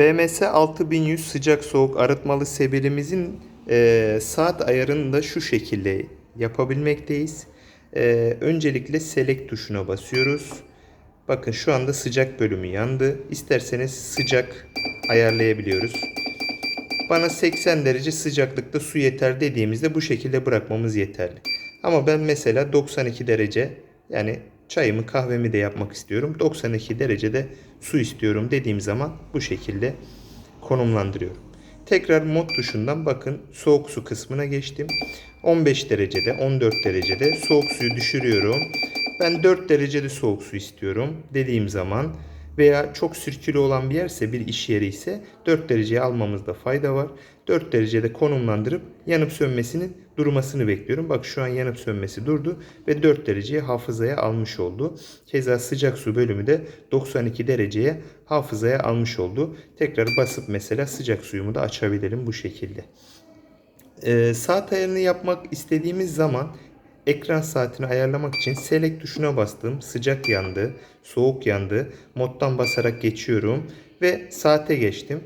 BMS 6100 sıcak soğuk arıtmalı sebilimizin e, saat ayarını da şu şekilde yapabilmekteyiz. E, öncelikle select tuşuna basıyoruz. Bakın şu anda sıcak bölümü yandı. İsterseniz sıcak ayarlayabiliyoruz. Bana 80 derece sıcaklıkta su yeter dediğimizde bu şekilde bırakmamız yeterli. Ama ben mesela 92 derece yani çayımı kahvemi de yapmak istiyorum. 92 derecede su istiyorum dediğim zaman bu şekilde konumlandırıyorum. Tekrar mod tuşundan bakın soğuk su kısmına geçtim. 15 derecede 14 derecede soğuk suyu düşürüyorum. Ben 4 derecede soğuk su istiyorum dediğim zaman veya çok sirkülü olan bir yerse bir iş yeri ise 4 dereceye almamızda fayda var. 4 derecede konumlandırıp yanıp sönmesinin durmasını bekliyorum. Bak şu an yanıp sönmesi durdu ve 4 dereceye hafızaya almış oldu. Keza sıcak su bölümü de 92 dereceye hafızaya almış oldu. Tekrar basıp mesela sıcak suyumu da açabilirim bu şekilde. Ee, saat ayarını yapmak istediğimiz zaman ekran saatini ayarlamak için select tuşuna bastım. Sıcak yandı, soğuk yandı. Moddan basarak geçiyorum ve saate geçtim.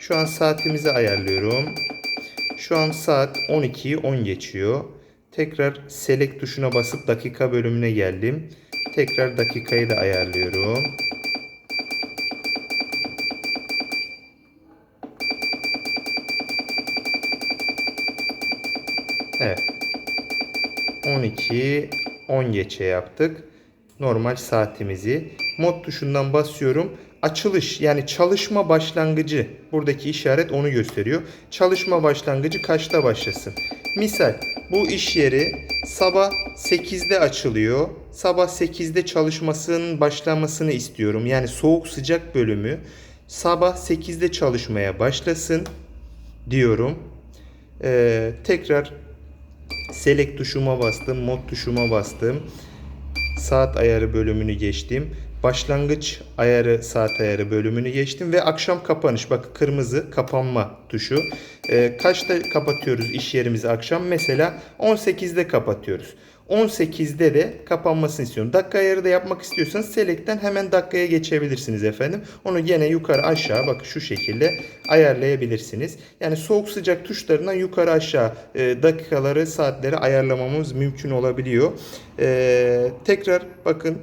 Şu an saatimizi ayarlıyorum. Şu an saat 12'yi 10 geçiyor. Tekrar select tuşuna basıp dakika bölümüne geldim. Tekrar dakikayı da ayarlıyorum. Evet. 12 10 geçe yaptık. Normal saatimizi mod tuşundan basıyorum. Açılış yani çalışma başlangıcı buradaki işaret onu gösteriyor. Çalışma başlangıcı kaçta başlasın? Misal bu iş yeri sabah 8'de açılıyor. Sabah 8'de çalışmasının başlamasını istiyorum. Yani soğuk sıcak bölümü sabah 8'de çalışmaya başlasın diyorum. Ee, tekrar Select tuşuma bastım, mod tuşuma bastım. Saat ayarı bölümünü geçtim. Başlangıç ayarı, saat ayarı bölümünü geçtim ve akşam kapanış. Bak kırmızı kapanma tuşu. Ee, kaçta kapatıyoruz iş yerimizi akşam? Mesela 18'de kapatıyoruz. 18'de de kapanmasını istiyorum. Dakika ayarı da yapmak istiyorsanız Select'ten hemen dakikaya geçebilirsiniz efendim. Onu gene yukarı aşağı bak şu şekilde ayarlayabilirsiniz. Yani soğuk sıcak tuşlarından yukarı aşağı e, dakikaları saatleri ayarlamamız mümkün olabiliyor. E, tekrar bakın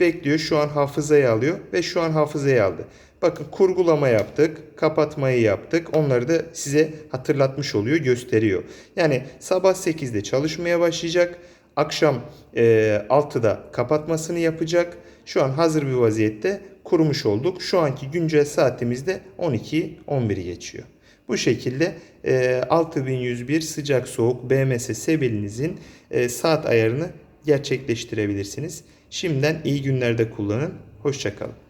bekliyor. Şu an hafızaya alıyor ve şu an hafızaya aldı. Bakın kurgulama yaptık, kapatmayı yaptık. Onları da size hatırlatmış oluyor, gösteriyor. Yani sabah 8'de çalışmaya başlayacak. Akşam e, 6'da kapatmasını yapacak. Şu an hazır bir vaziyette kurmuş olduk. Şu anki güncel saatimizde 12-11 geçiyor. Bu şekilde e, 6101 sıcak soğuk BMS sebelinizin e, saat ayarını gerçekleştirebilirsiniz. Şimdiden iyi günlerde kullanın. Hoşçakalın.